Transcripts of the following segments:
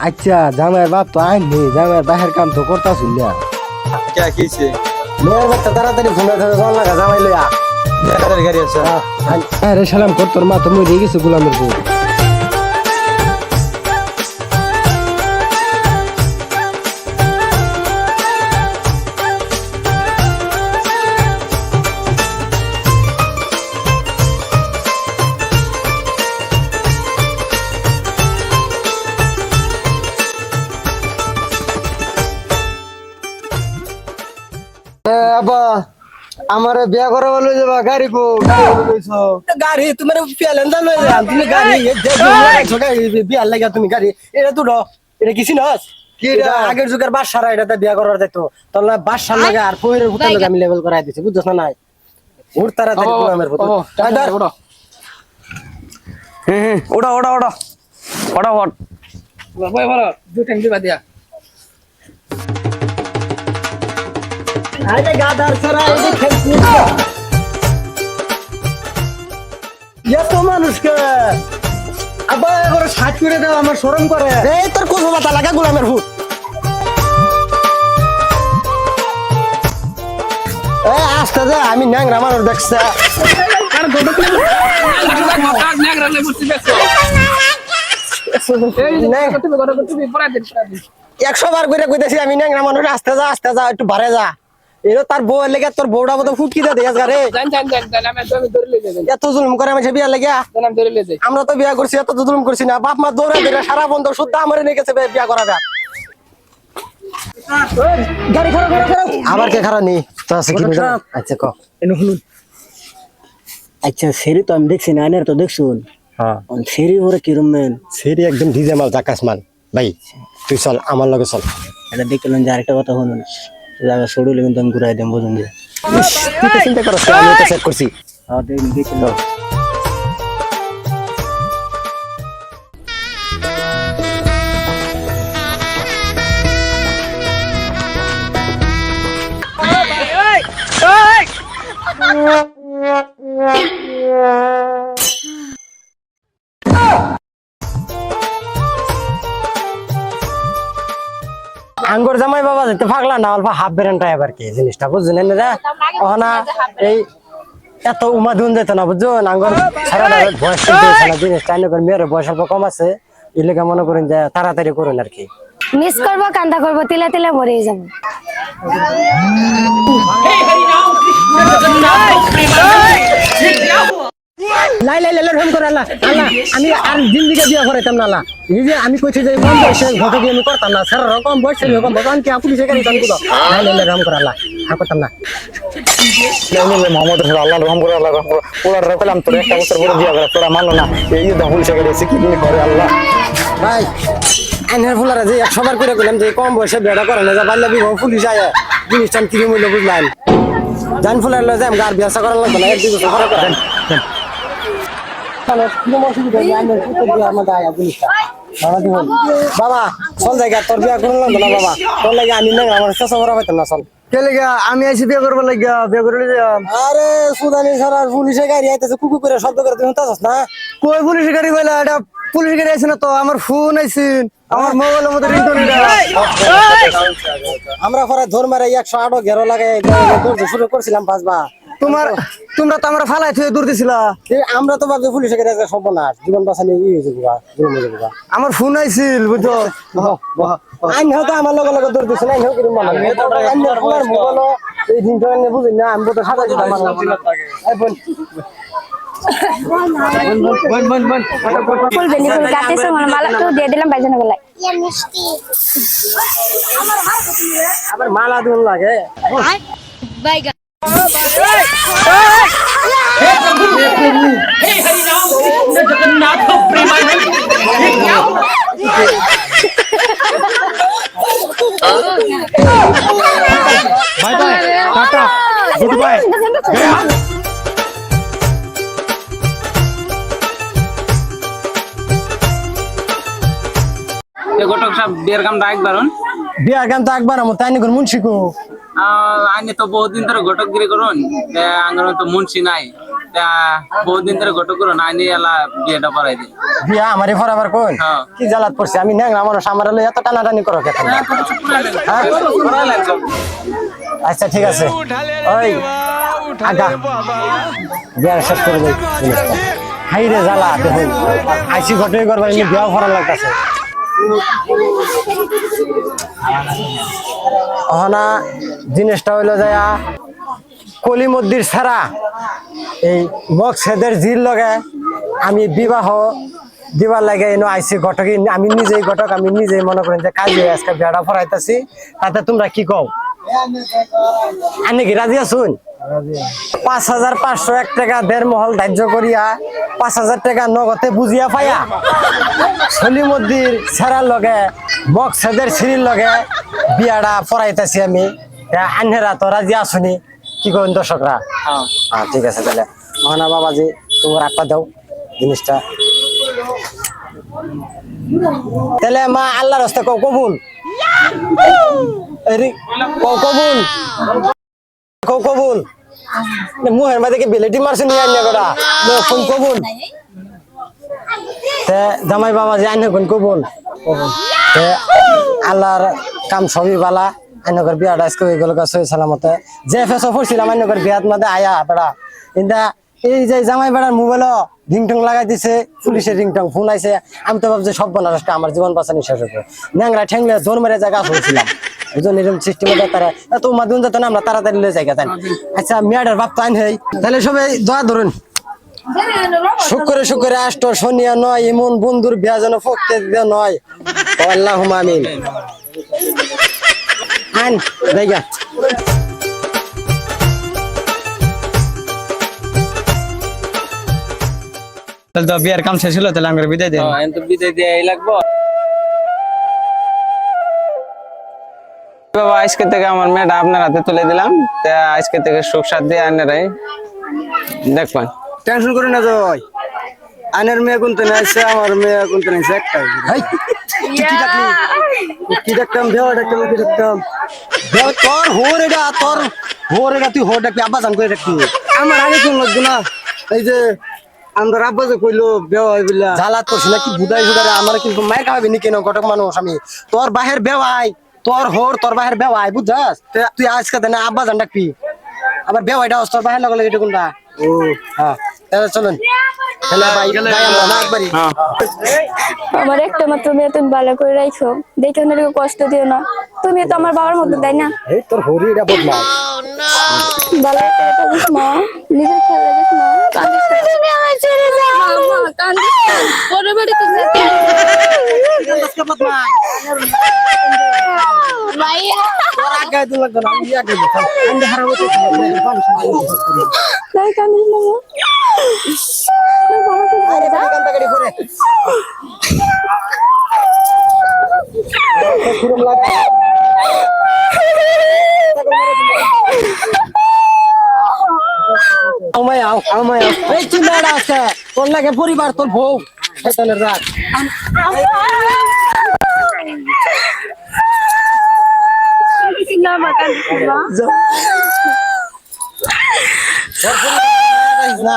আচ্ছা জামাইয়ের বাপ তো আইন নেই জামাইয়ের বাহের কাম তো করতা শুনলিয়া কে কিছে মেয়ের বাচ্চা তাড়াতাড়ি ফোনে ধরে জল লাগা জামাই লইয়া। গাড়ি আছে? সালাম কর তোর মা তো মরে গেছে গোলামের বউ। আবা আমারে বিয়া করে বলে যাবা গাড়ি কো গাড়ি তোমার পেলেন তুমি গাড়ি বিয়ার লাগা তুমি গাড়ি এটা তো এটা কিছু নস কি এটা এটা? আগের যুগের বাসারা এটাতে বিয়া করার দেখতো তাহলে বাসার লাগে আর পয়ের ভূতার লাগে আমি লেভেল করাই দিছি বুঝছ না নাই? উঠ তাড়াতাড়ি গোলামের ভূত ওটা ওটা ওটা ওটা ওট ভাই ভালো। দুই টাইম দিবা দিয়া। আরে গাদার সারা এই খেলছি এত মানুষকে আবা এবার সাত করে দাও আমার শরম করে এই তোর কোসো মাথা লাগা গোলামের ভূত এ আস্তে যা আমি ন্যাংরা মানুষ দেখছে আর গোটা একশো বার করে কইতেছি আমি ন্যাংরা মানুষ আস্তে যা আস্তে যা একটু বাড়ে যা এলো তার বউ লেগে তোর বউটা মতো ফুটকি দে দেখাস রে। জান জান জান জান আমি তুমি ধরে লই যাই। এত জুলুম করে আমি বিয়া লেগে আমরা তো বিয়া করছি এত জুলুম করছি না। বাপ মা দৌড়ে দিলে সারা বন্ধ শুদ্ধ আমার নিয়ে গেছে বে- বিয়া করাবে। গাড়ি খারাপ খারাপ আবার কে খারাপ নেই? তো আছে কি আচ্ছা ক। শুনুন। আচ্ছা সেরি তো আমি দেখছি না তো দেখছুন? হ্যাঁ। সেরি ওরে কিরম মেন সেরি একদম ডিজে মাল জাকাস মাল। ভাই তুই চল আমার লগে চল। এটা দেখলাম যে আরেকটা কথা শুনুন। জায়গা সরুলে কিন্তু আমি ঘুরাই দেন বুঝুন চিন্তা করছ আমি আঙ্গুর জামাই বাবা যেতে পাগলা না অল্প হাফ বেরেন্টা এবার কি জিনিসটা বুঝছেন না রে? ওহনা এই এত উমা দুন যেত না বুঝছেন? আঙ্গুর সারা বয়স না জিনিসটা করে মেয়ের বয়স অল্প কম আছে এলাকা মনে করেন যে তাড়াতাড়ি করুন আর কি। মিস করব কান্দা করব তিলে তিলে মরে যাব। লাই লাই লাই রহম করে আল্লাহ। আল্লাহ আমি আর জিন্দিগি বিয়া করাইতাম না আল্লাহ। এই যে আমি কইছি যে কম বয়সে ঘটে গিয়ে আমি করতাম না স্যার কম বয়সে কম ভগবান কি গাড়ি চান কুদো লাই লাই রহম করে আল্লাহ। আর করতাম না। মোহাম্মদ রসুল আল্লাহ রহম করে আল্লাহ রহম করে ওরা রাখলাম তোর একটা বছর পরে বিয়া করে তোরা মানলো না। এই যে দখল সে গেছে কি তুমি করে আল্লাহ? ভাই আইনের ফুলারা যে একশো বার করে কইলাম যে কম বয়সে বেড়া করে না যা বাল্য বিবাহ পুলিশ আয়। জিনিসটা কি মূল্য বুঝলাম? জান ফুলার লয় যাম গার বিয়াসা করার লাগবে না এক দুই বছর করার করেন। বাবা চল জায়গা তোর বিয়া করলাম না বাবা? তোর লাগে আমি না আমার চেষ্টা করা পাইতাম না চল। কে লেগা? আমি আইছি বিয়া করবার লাগিয়া বিয়া করে আরে সুদানি সারা পুলিশে গাড়ি আইতেছে কুকু করে শব্দ করে শুনতাছস না? কই পুলিশ গাড়ি বইলা এটা পুলিশ গাড়ি আইছে না তো? আমার ফোন আইছিন আমার মোবাইলের মধ্যে রিংটোন আমরা পরে ধর মারে একশো আটও ঘেরো লাগাই শুরু করছিলাম পাঁচবার। তোমার তোমরা তো আমার ফালাই থুয়ে দূর দিছিলা। আমরা তো ভাবছি পুলিশে আছে সর্বনাশ। জীবন বাঁচানি ই হয়েছে বুবা জীবন হয়েছে বুবা আমার ফোন আইছিল বুঝছ? আইন হয়তো আমার লগে লগে দৌড় দিছে না আইন হোক মনে আইন আমার মোবাইল এই দিনটা আইন বুঝি না আমি তো সাদা দিতাম এই বোন। ফুল বেনি ফুল কাটিছে মানে মালা তো দিয়ে দিলাম বাইজানো গলায় আবার মালা দিন লাগে bye bye tata good bye এ গোটক সব বিয়ের কামটা একবার হন বিয়ার গান তো একবার আমার তাই নিকন মুন্সিকো আইনে তো বহুদিন ধরে ঘটক গিরি করুন আঙ্গন তো মুন্সি নাই বহুদিন ধরে ঘটক করো না এলা বিয়েটা করাই দিই। বিয়া আমারই ফরাবার কোন হ্যাঁ। কি জ্বালাত পড়ছে? আমি ন্যাংরা মানুষ আমার এত টানাটানি করো কেন আচ্ছা ঠিক আছে। ওই আগা। বিয়া শেষ করে দেই জিনিসটা। হাই রে জ্বালা দেখুন। আইসি ঘটে করবার এমনি বিয়া ফরা লাগতেছে। অহনা জিনিসটা হইল যায়া কলিমদ্দির ছাড়া এই মকসেদের জির লগে আমি বিবাহ দিবার লাগে এনো আইসি ঘটক। আমি নিজেই ঘটক আমি নিজেই মনে করেন যে কাজে আজকে বিয়াটা ফরাইতেছি তাতে তোমরা কি কও? আনি কি রাজি আছুন পাঁচ হাজার পাঁচশো এক টাকা দেড় মহল ধার্য করিয়া পাঁচ হাজার টাকা নগদে বুঝিয়া পাইয়া সলিমদ্দির ছেড়ার লগে মকসেদের সিঁড়ির লগে বিয়াটা পড়াইতেছি আমি। আন্হেরা তো রাজি আসুনি। কি করেন দর্শকরা? হ্যাঁ। ঠিক আছে তাহলে। মহানা বাবাজি তোমার আটটা দাও জিনিসটা। তাহলে মা আল্লাহর হস্তে কও কবুল? কও কবুল? কও কবুল? মুহের কি বিলেটি মারছে নিয়ে আনিয়া করা কোন কবুল। জামাই বাবাজি আইনে কোন কবুল। আল্লাহর কাম সবই বালা। আইনগর বিয়াটা আজকে হয়ে গেল সই সালামতে। যে ফেসো পড়ছিলাম আইনগর বিয়াত মধ্যে আয়া বেড়া। ইন্দা এই যে জামাই বেড়ার মোবাইল রিংটং লাগাই দিছে, পুলিশের রিংটং ফোন আইছে। আমি তো ভাবছি সব বনারসটা আমার জীবন বাঁচানি শেষ হতো ন্যাংরা ঠেংলে জোর মেরে জায়গা বুঝলেন এরকম সিস্টেমে তারা না, আমরা তাড়াতাড়ি লয়ে জায়গা তাই আচ্ছা মেয়াডার বাপ তো আইন হই। তাহলে সবাই দোয়া ধরুন। শুক্রে শুক্রে আষ্ট নয় এমন বন্ধুর বিয়া যেন নয়। আল্লাহ আমিন। আইন দেখা তাহলে তো বিয়ের কাম শেষ হলো তাহলে আমরা বিদায় দিই এখন তো বিদায় দিয়ে লাগবো। বাবা আজকে থেকে আমার মেয়েটা আপনার হাতে তুলে দিলাম। তা আজকে থেকে সুখ শান্তি আনারাই দেখবেন। টেনশন করে না জয়। আনের মেয়ে কোনতে নাইছে আমার মেয়ে কোনতে নাইছে একটাই। হাই কি দেখতাম? দেওয়া দেখতাম কি দেখতাম? দেও, তোর হোর এটা তোর হোর এটা তুই হোর ডাকবি আব্বা জান করে ডাকবি আমার আগে কোন লাগতো না? এই যে আমরা আব্বা যে কইলো বেওয়া হইবিলা জ্বালাত করছি না কি বুদাই সুদারে আমার কিন্তু মায়ের খাওয়াবি নি কেন কটক মানুষ আমি। তোর বাহের বেওয়াই তোর হোর তোর বাহের বেওয়াই বুঝছস? তুই আজকে দেনা আব্বা জান ডাকবি। আবার বেওয়াইটা হস তোর বাহের লগে লাগে এটা কোনটা ও। হ্যাঁ তাহলে চলুন। তাহলে ভাই ভাই আমরা না একবারই আমার একটা মাত্র মেয়ে তুমি ভালো করে রাখো দেখে ওনার কষ্ট দিও না। তুমি তো আমার বাবার মতো তাই না? এই তোর হরি এটা বদলা ভালো করে থাকিস মা নিজের খেয়াল রাখিস মা কান্দিস তুমি আমার ছেড়ে যাও মা কান্দিস বাড়িতে যেতে ভাইয়া। আগে দিন লাগতো না আমি আগে দিতাম। আমি হারাবো তো তাই কান্দিস না মা। আরে বাড়ি কান্তা গাড়ি করে। খুরম লাগে আমায় আও আমায় আও। এই চিন্তাটা আছে। তোর লাগে পরিবার তোর বউ। শয়তানের রাত না, মা কান্দিস না না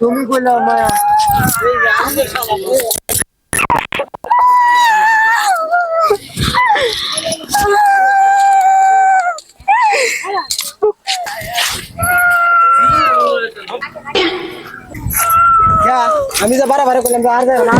তুমি কইলা মায়া আমি যে বারে বারে করলাম আর যাই না।